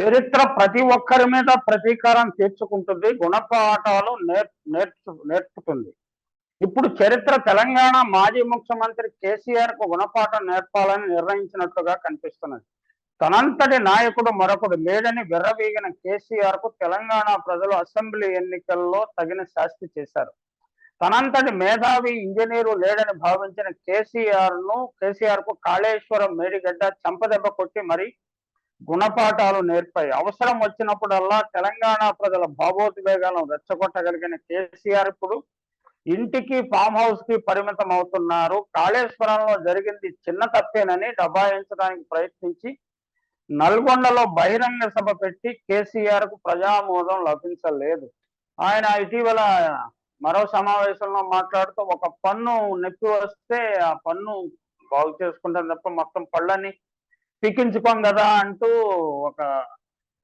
చరిత్ర ప్రతి ఒక్కరి మీద ప్రతీకారం తీర్చుకుంటుంది గుణపాఠాలు నేర్చు నేర్పుతుంది ఇప్పుడు చరిత్ర తెలంగాణ మాజీ ముఖ్యమంత్రి కేసీఆర్కు గుణపాఠం నేర్పాలని నిర్ణయించినట్లుగా కనిపిస్తున్నది. తనంతటి నాయకుడు మరొకడు లేడని విర్రవీగిన కేసీఆర్కు తెలంగాణ ప్రజలు అసెంబ్లీ ఎన్నికల్లో తగిన శాస్తి చేశారు. తనంతటి మేధావి ఇంజనీరు లేడని భావించిన కేసీఆర్ను కేసీఆర్కు కాళేశ్వరం మేడిగడ్డ చంపదెబ్బ కొట్టి మరి గుణపాఠాలు నేర్పాయి. అవసరం వచ్చినప్పుడల్లా తెలంగాణ ప్రజల భావోద్వేగాలను రెచ్చగొట్టగలిగిన కేసీఆర్ ఇప్పుడు ఇంటికి ఫామ్ హౌస్కి పరిమితం అవుతున్నారు. కాళేశ్వరంలో జరిగింది చిన్న తప్పేనని డబాయించడానికి ప్రయత్నించి నల్గొండలో బహిరంగ సభ పెట్టి కేసీఆర్కు ప్రజామోదం లభించలేదు. ఆయన ఇటీవల మరో సమావేశంలో మాట్లాడుతూ ఒక పన్ను నొప్పి వస్తే ఆ పన్ను బాగు చేసుకుంటాం తప్ప మొత్తం పళ్ళని పీకించుకోం కదా అంటూ ఒక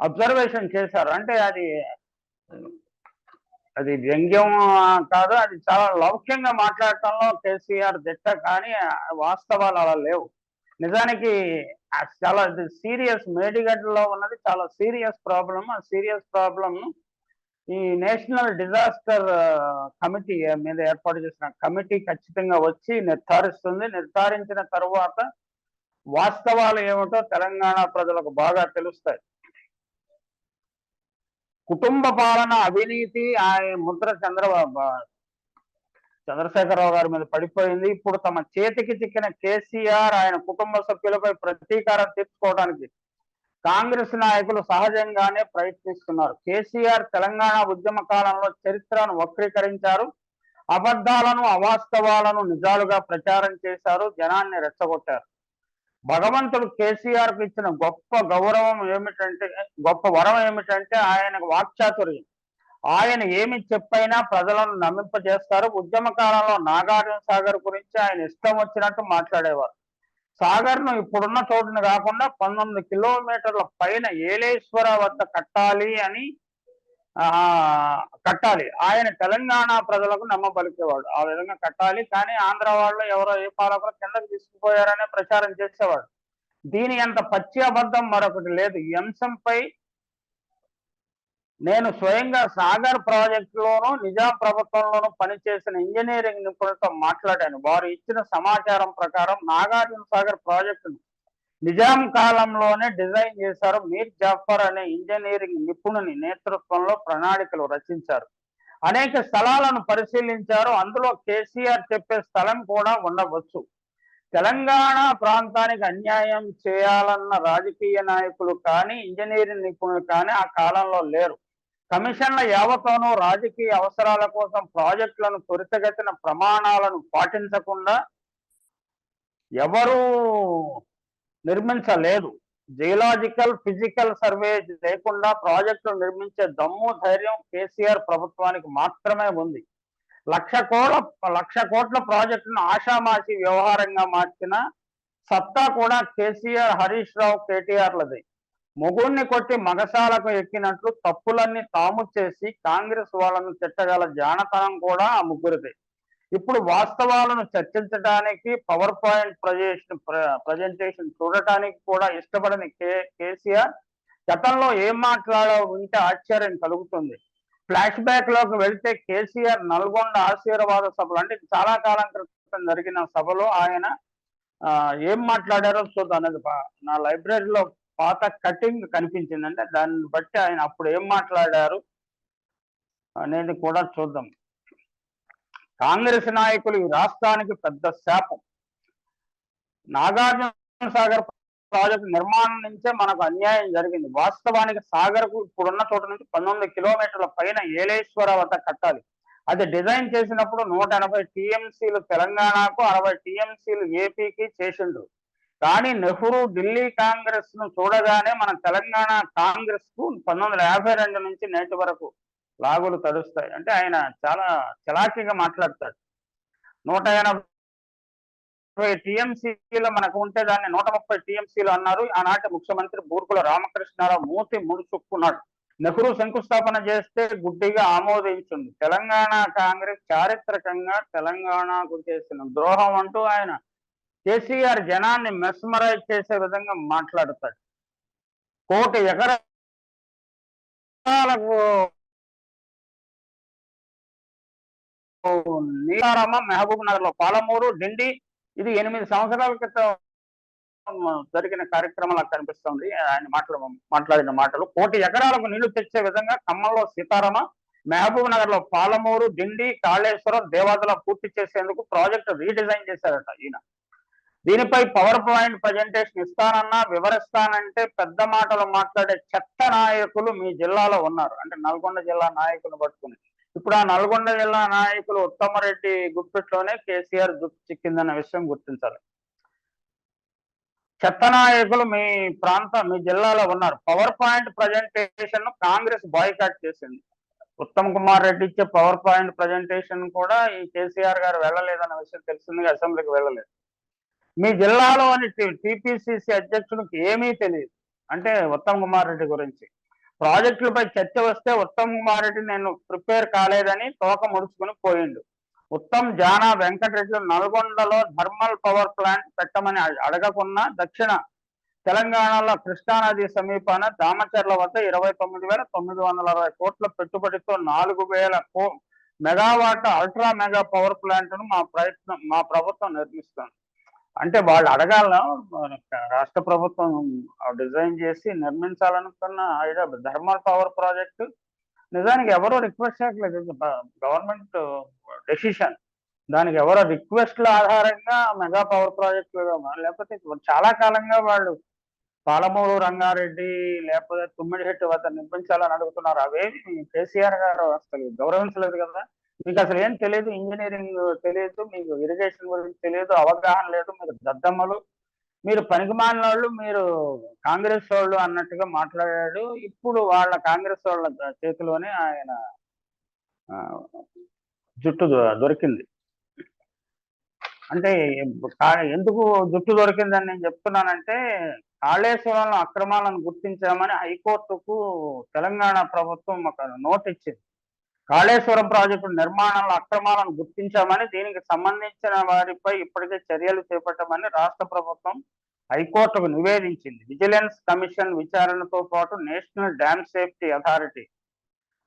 అబ్జర్వేషన్ చేశారు. అంటే అది అది వ్యంగ్యం కాదు అది చాలా లౌక్యంగా మాట్లాడటంలో కేసీఆర్ దిట్ట కానీ వాస్తవాలు అలా లేవు. నిజానికి చాలా సీరియస్ మేడిగడ్డలో ఉన్నది చాలా సీరియస్ ప్రాబ్లం ఆ సీరియస్ ప్రాబ్లమ్ ఈ నేషనల్ డిజాస్టర్ కమిటీ మీద ఏర్పాటు చేసిన కమిటీ ఖచ్చితంగా వచ్చి నిర్ధారిస్తుంది. నిర్ధారించిన తర్వాత వాస్తవాలు ఏమిటో తెలంగాణ ప్రజలకు బాగా తెలుస్తాయి. కుటుంబ పాలన అవినీతి ఆయన ముద్ర చంద్రబాబు చంద్రశేఖరరావు గారి మీద పడిపోయింది. ఇప్పుడు తమ చేతికి చిక్కిన కేసీఆర్ ఆయన కుటుంబ సభ్యులపై ప్రతీకారం తీర్చుకోవడానికి కాంగ్రెస్ నాయకులు సహజంగానే ప్రయత్నిస్తున్నారు. కేసీఆర్ తెలంగాణ ఉద్యమ కాలంలో చరిత్రను వక్రీకరించారు. అబద్ధాలను అవాస్తవాలను నిజాలుగా ప్రచారం చేశారు. జనాన్ని రెచ్చగొట్టారు. భగవంతుడు కేసీఆర్కు ఇచ్చిన గొప్ప గౌరవం ఏమిటంటే గొప్ప వరం ఏమిటంటే ఆయన వాక్చాతుర్యం. ఆయన ఏమి చెప్పైనా ప్రజలను నమ్మింపజేస్తారు. ఉద్యమ కాలంలో నాగార్జున సాగర్ గురించి ఆయన ఇష్టం వచ్చినట్టు మాట్లాడేవారు. సాగర్ను ఇప్పుడున్న చోటును కాకుండా పంతొమ్మిది కిలోమీటర్ల పైన ఏలేశ్వర వద్ద కట్టాలి అని కట్టాలి. ఆయన తెలంగాణ ప్రజలకు నమ్మబలికేవాడు. ఆ విధంగా కట్టాలి. కానీ ఆంధ్ర వాళ్ళు ఎవరో ఏ పాలకులు కిందకు తీసుకుపోయారనే ప్రచారం చేసేవాడు. దీని అంత పచ్చి అబద్ధం మరొకటి లేదు. ఈ అంశంపై నేను స్వయంగా సాగర్ ప్రాజెక్టులోను నిజాం ప్రభుత్వంలోను పనిచేసిన ఇంజనీరింగ్ నిపుణులతో మాట్లాడాను. వారు ఇచ్చిన సమాచారం ప్రకారం నాగార్జున సాగర్ ప్రాజెక్టును నిజాం కాలంలోనే డిజైన్ చేశారు మీర్ జాఫర్ అనే ఇంజనీరింగ్ నిపుణుని నేతృత్వంలో ప్రణాళికలు రచించారు. అనేక స్థలాలను పరిశీలించారు. అందులో కేసీఆర్ చెప్పే స్థలం కూడా ఉండవచ్చు. తెలంగాణ ప్రాంతానికి అన్యాయం చేయాలన్న రాజకీయ నాయకులు కానీ ఇంజనీరింగ్ నిపుణులు కానీ ఆ కాలంలో లేరు. కమిషన్ల యావతోనూ రాజకీయ అవసరాల కోసం ప్రాజెక్టులను త్వరితగతిన ప్రమాణాలను పాటించకుండా ఎవరు నిర్మించలేదు. జియలాజికల్ ఫిజికల్ సర్వే లేకుండా ప్రాజెక్టులు నిర్మించే దమ్ము ధైర్యం కేసీఆర్ ప్రభుత్వానికి మాత్రమే ఉంది. లక్ష కోట్ల లక్ష కోట్ల ప్రాజెక్టును ఆషామాషి వ్యవహారంగా మార్చిన సత్తా కూడా కేసీఆర్ హరీష్ రావు కేటీఆర్లది. మొగుణ్ణి కొట్టి మగసాలకు ఎక్కినట్లు తప్పులన్నీ తాము చేసి కాంగ్రెస్ వాళ్ళను తిట్టగల జానతనం కూడా ఆ ముగ్గురిదే. ఇప్పుడు వాస్తవాలను చర్చించడానికి పవర్ పాయింట్ ప్రజెషన్ ప్రజెంటేషన్ చూడటానికి కూడా ఇష్టపడని కే కేసీఆర్ గతంలో ఏం మాట్లాడో ఉంటే ఆశ్చర్యం కలుగుతుంది. ఫ్లాష్ బ్యాక్లోకి వెళ్తే కేసీఆర్ నల్గొండ ఆశీర్వాద సభలు అంటే చాలా కాలం క్రితం జరిగిన సభలో ఆయన ఏం మాట్లాడారో చూద్దాం. అనేది నా లైబ్రరీలో పాత కటింగ్ కనిపించింది అంటే దాన్ని బట్టి ఆయన అప్పుడు ఏం మాట్లాడారు అనేది కూడా చూద్దాం. కాంగ్రెస్ నాయకులు ఈ రాష్ట్రానికి పెద్ద శాపం. నాగార్జున సాగర్ ప్రాజెక్టు నిర్మాణం నుంచే మనకు అన్యాయం జరిగింది. వాస్తవానికి సాగర్కు ఇప్పుడున్న చోట నుంచి పంతొమ్మిది కిలోమీటర్ల పైన ఏలేశ్వర వద్ద కట్టాలి. అది డిజైన్ చేసినప్పుడు నూట ఎనభై టీఎంసీలు తెలంగాణకు అరవై టీఎంసీలు ఏపీకి చేసిండ్రు. కానీ నెహ్రూ ఢిల్లీ కాంగ్రెస్ను చూడగానే మన తెలంగాణ కాంగ్రెస్కు పంతొమ్మిది వందల యాభై రెండు నుంచి నేటి వరకు లాగులు తడుస్తాయి. అంటే ఆయన చాలా చలాకీగా మాట్లాడతాడు. నూట ఎనభై మనకు ఉంటే దాన్ని నూట ముప్పై టీఎంసీలు అన్నారు. ఆనాటి ముఖ్యమంత్రి బూర్కుల రామకృష్ణారావు మూతి ముడుచుక్కున్నాడు నెహ్రూ శంకుస్థాపన చేస్తే గుడ్డిగా ఆమోదించింది. తెలంగాణ కాంగ్రెస్ చారిత్రకంగా తెలంగాణకు చేసిన ద్రోహం అంటూ ఆయన కేసీఆర్ జనాన్ని మెస్మరైజ్ చేసే విధంగా మాట్లాడతాడు. కోటి ఎకరాలకు నీలారామ మహబూబ్ నగర్లో పాలమూరు డిండి ఇది ఎనిమిది సంవత్సరాల క్రితం జరిగిన కార్యక్రమాలు కనిపిస్తుంది. ఆయన మాటలు మాట్లాడిన మాటలు. కోటి ఎకరాలకు నీళ్ళు తెచ్చే విధంగా ఖమ్మంలో సీతారామ మహబూబ్ నగర్లో పాలమూరు డిండి కాళేశ్వరం దేవాదల పూర్తి చేసేందుకు ప్రాజెక్టు రీడిజైన్ చేశారట ఈయన. దీనిపై పవర్ పాయింట్ ప్రజెంటేషన్ ఇస్తానన్నా వివరిస్తానంటే పెద్ద మాటలు మాట్లాడే చెత్త నాయకులు మీ జిల్లాలో ఉన్నారు. అంటే నల్గొండ జిల్లా నాయకులు పట్టుకుని. ఇప్పుడు ఆ నల్గొండ జిల్లా నాయకులు ఉత్తమరెడ్డి గుప్పిట్లోనే కేసీఆర్ గుర్తు చిక్కిందన్న విషయం గుర్తించాలి. చెత్త నాయకులు మీ ప్రాంతం మీ జిల్లాలో ఉన్నారు. Power point presentation Congress boycott చేసింది. ఉత్తమ్ కుమార్ రెడ్డి ఇచ్చే పవర్ పాయింట్ ప్రజెంటేషన్ కూడా ఈ కేసీఆర్ గారు వెళ్ళలేదన్న విషయం తెలిసింది అసెంబ్లీకి వెళ్ళలేదు. మీ జిల్లాలోని టిపిసిసి అధ్యక్షుడికి ఏమీ తెలియదు. అంటే ఉత్తమ్ కుమార్ రెడ్డి గురించి. ప్రాజెక్టులపై చర్చ వస్తే ఉత్తమ్ కుమార్ రెడ్డి నేను ప్రిపేర్ కాలేదని తోక ముడుచుకుని పోయిండు. ఉత్తమ్ జానా వెంకటరెడ్డి నల్గొండలో థర్మల్ పవర్ ప్లాంట్ పెట్టమని అడగకున్నా దక్షిణ తెలంగాణలో కృష్ణానది సమీపాన దామచర్ల వద్ద ఇరవై తొమ్మిది వేల తొమ్మిది వందల అరవై కోట్ల పెట్టుబడితో నాలుగు వేల కో మెగావాట్ అల్ట్రా మెగా పవర్ ప్లాంట్ను మా ప్రయత్నం మా ప్రభుత్వం నిర్మిస్తుంది. అంటే వాళ్ళు అడగాల రాష్ట్ర ప్రభుత్వం డిజైన్ చేసి నిర్మించాలనుకున్న ఐడియా థర్మల్ పవర్ ప్రాజెక్టు. నిజానికి ఎవరో రిక్వెస్ట్ చేయట్లేదు. Government decision. దానికి ఎవరో రిక్వెస్ట్ల ఆధారంగా మెగా పవర్ ప్రాజెక్ట్ లేకపోతే చాలా కాలంగా వాళ్ళు పాలమూరు రంగారెడ్డి లేకపోతే తుమ్మిడిహెట్టు వద్ద నిర్మించాలని అడుగుతున్నారు. అవేమి కేసీఆర్ గారు అసలు గౌరవించలేదు కదా. మీకు అసలు ఏం తెలియదు ఇంజనీరింగ్ తెలియదు మీకు ఇరిగేషన్ గురించి తెలియదు అవగాహన లేదు మీరు దద్దమ్మలు. మీరు పనికిమాలిన వాళ్ళు మీరు కాంగ్రెస్ వాళ్ళు అన్నట్టుగా మాట్లాడాడు. ఇప్పుడు వాళ్ళ కాంగ్రెస్ వాళ్ళ చేతిలోనే ఆయన జుట్టు దొరికింది. అంటే ఎందుకు జుట్టు దొరికిందని నేను చెప్తున్నానంటే కాళేశ్వరంలో అక్రమాలను గుర్తించామని హైకోర్టుకు తెలంగాణ ప్రభుత్వం ఒక నోట్ ఇచ్చింది కాళేశ్వరం ప్రాజెక్టు నిర్మాణంలో అక్రమాలను గుర్తించామని దీనికి సంబంధించిన వారిపై ఇప్పటికే చర్యలు చేపట్టమని రాష్ట్ర ప్రభుత్వం హైకోర్టుకు నివేదించింది. విజిలెన్స్ కమిషన్ విచారణతో పాటు నేషనల్ డ్యామ్ సేఫ్టీ అథారిటీ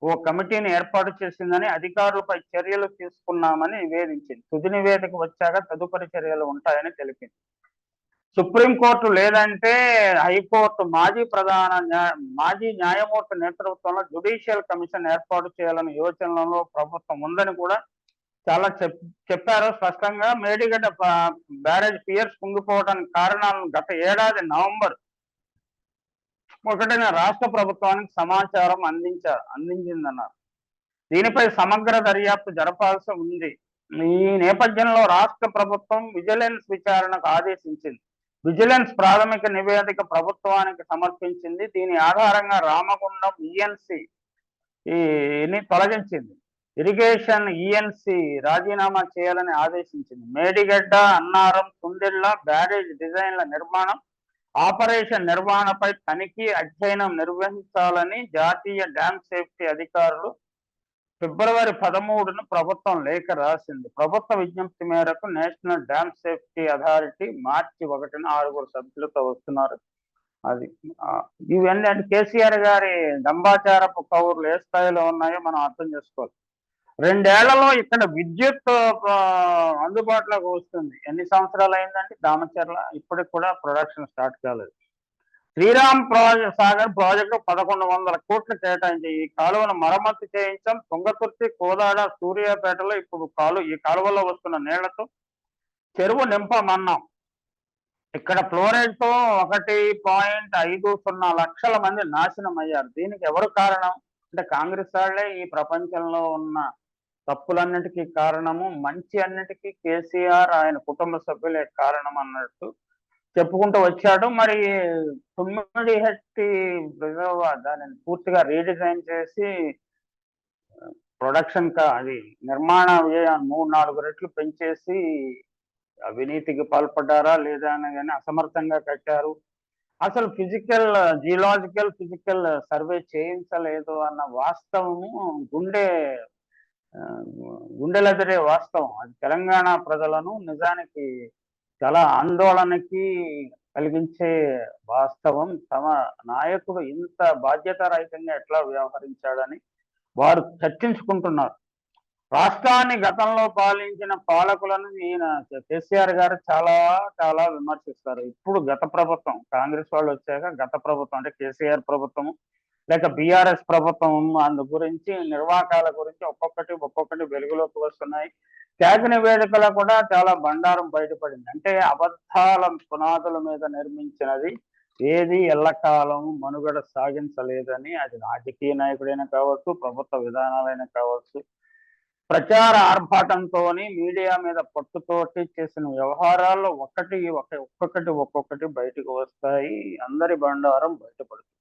ఓ కమిటీని ఏర్పాటు చేసిందని అధికారులపై చర్యలు తీసుకున్నామని నివేదించింది. తుది నివేదిక వచ్చాక తదుపరి చర్యలు ఉంటాయని తెలిపింది. సుప్రీంకోర్టు లేదంటే హైకోర్టు మాజీ ప్రధాన మాజీ న్యాయమూర్తి నేతృత్వంలో జుడిషియల్ కమిషన్ ఏర్పాటు చేయాలని యోచనలో ప్రభుత్వం ఉందని కూడా చాలా చెప్ చెప్పారు. స్పష్టంగా మేడిగడ్డ బ్యారేజ్ పియర్స్ కుంగిపోవడానికి కారణాలను గత ఏడాది నవంబర్ ఒకటిన రాష్ట్ర ప్రభుత్వానికి సమాచారం అందించారు అందించిందన్నారు. దీనిపై సమగ్ర దర్యాప్తు జరపాల్సి ఉంది. ఈ నేపథ్యంలో రాష్ట్ర ప్రభుత్వం విజిలెన్స్ విచారణకు ఆదేశించింది. విజిలెన్స్ ప్రాథమిక నివేదిక ప్రభుత్వానికి సమర్పించింది. దీని ఆధారంగా రామగుండం ఈఎన్సి ఈ తొలగించింది. ఇరిగేషన్ ఈఎన్సి రాజీనామా చేయాలని ఆదేశించింది. మేడిగడ్డ అన్నారం కుందిళ్ళ బ్యారేజ్ డిజైన్ల నిర్మాణం ఆపరేషన్ నిర్వహణపై తనిఖీ అధ్యయనం నిర్వహించాలని జాతీయ డ్యామ్ సేఫ్టీ అధికారులు ఫిబ్రవరి పదమూడును ప్రభుత్వం లేఖ రాసింది. ప్రభుత్వ విజ్ఞప్తి మేరకు నేషనల్ డ్యామ్ సేఫ్టీ అథారిటీ మార్చి ఒకటిన ఆరుగురు సభ్యులతో వస్తున్నారు. అది ఇవన్నీ అంటే కేసీఆర్ గారి దంబాచారపు కౌర్లు ఏ స్థాయిలో ఉన్నాయో మనం అర్థం చేసుకోవాలి. రెండేళ్ళలో ఇక్కడ విద్యుత్ అందుబాటులోకి వస్తుంది. ఎన్ని సంవత్సరాలు అయిందంటే దామచర్ల ఇప్పటికి కూడా ప్రొడక్షన్ స్టార్ట్ కాలేదు. శ్రీరామ్ ప్రాజెక్ట్ సాగర్ ప్రాజెక్టు పదకొండు వందల కోట్లు కేటాయించి ఈ కాలువను మరమ్మతు చేయించడం తుంగతుర్తి కోదాడ సూర్యాపేటలో ఇప్పుడు కాలు ఈ కాలువలో వస్తున్న నీళ్ళతో చెరువు నింపమన్నాం. ఇక్కడ ఫ్లోరైడ్తో ఒకటి పాయింట్ ఐదు సున్నా లక్షల మంది నాశనం అయ్యారు. దీనికి ఎవరు కారణం? అంటే కాంగ్రెస్ వాళ్ళే ఈ ప్రపంచంలో ఉన్న తప్పులన్నిటికీ కారణము మంచి అన్నిటికీ కేసీఆర్ ఆయన కుటుంబ సభ్యులే కారణం అన్నట్టు చెప్పుకుంటూ వచ్చాడు. మరి తొమ్మిది హెట్టి రిజర్వ్ దానిని పూర్తిగా రీడిజైన్ చేసి ప్రొడక్షన్ అది నిర్మాణ వ్యయం మూడు నాలుగు రెట్లు పెంచేసి అవినీతికి పాల్పడ్డారా లేదా అని కానీ అసమర్థంగా కట్టారు. అసలు ఫిజికల్ జియలాజికల్ ఫిజికల్ సర్వే చేయించలేదు అన్న వాస్తవము గుండె గుండెలెదిరే వాస్తవం. అది తెలంగాణ ప్రజలను నిజానికి చాలా ఆందోళనకి కలిగించే వాస్తవం తమ నాయకుడు ఇంత బాధ్యతారహితంగా ఎట్లా వ్యవహరించాడని వారు చర్చించుకుంటున్నారు. రాష్ట్రాన్ని గతంలో పాలించిన పాలకులను ఈయన కేసీఆర్ గారు చాలా చాలా విమర్శిస్తారు. ఇప్పుడు గత ప్రభుత్వం కాంగ్రెస్ వాళ్ళు వచ్చాక గత ప్రభుత్వం అంటే కేసీఆర్ ప్రభుత్వం లేక బీఆర్ఎస్ ప్రభుత్వం అందు గురించి నిర్వాహకాల గురించి ఒక్కొక్కటి ఒక్కొక్కటి వెలుగులోకి వస్తున్నాయి. త్యాగ నివేదికలో కూడా చాలా బండారం బయటపడింది. అంటే అబద్ధాల పునాదుల మీద నిర్మించినది ఏది ఎల్లకాలం మనుగడ సాగించలేదని అది రాజకీయ నాయకుడైనా కావచ్చు ప్రభుత్వ విధానాలైనా కావచ్చు ప్రచార ఆర్భాటంతో మీడియా మీద పట్టుతోటి చేసిన వ్యవహారాల్లో ఒక్కటి ఒక ఒక్కొక్కటి ఒక్కొక్కటి బయటకు వస్తాయి. అందరి బండారం బయటపడుతుంది.